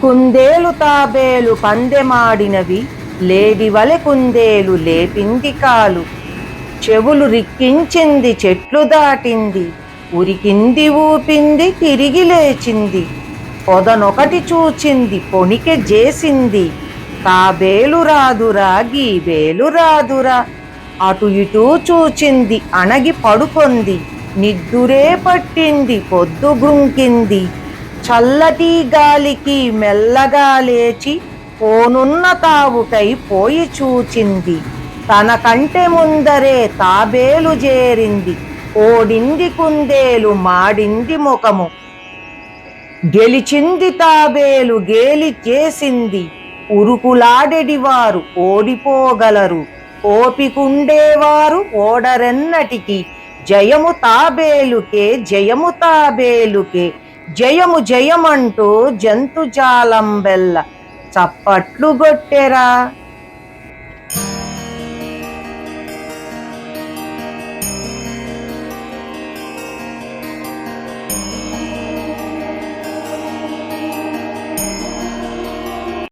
కుందేలు తాబేలు పందెమాడినవి లేడి వలె కుందేలు లేపింది కాలు. చెవులు రిక్కించింది చెట్లు దాటింది. ఉరికింది ఊపింది తిరిగి లేచింది. పొదనొకటి చూచింది పొణికె చేసింది తాబేలు రాదురా గీబేలు రాదురా. అటు ఇటు చూచింది అణగి పడుకొంది. నిద్దురే పట్టింది పొద్దు గుంకింది. చల్లటి గాలికి మెల్లగా లేచి పోనున్న తావుకై పోయి చూచింది. తన కంటే ముందరే తాబేలు చేరింది. ఓడింది కుందేలు మాడింది ముఖము. గెలిచింది తాబేలు గేలి చేసింది. ఉరుకులాడెడివారు ఓడిపోగలరు. ఓపికుండేవారు ఓడరెన్నటికి. జయము తాబేలుకే జయము తాబేలుకే. జయము జయమంటూ జంతుజాలం బెల్ల చప్పట్లు గొట్టెరా.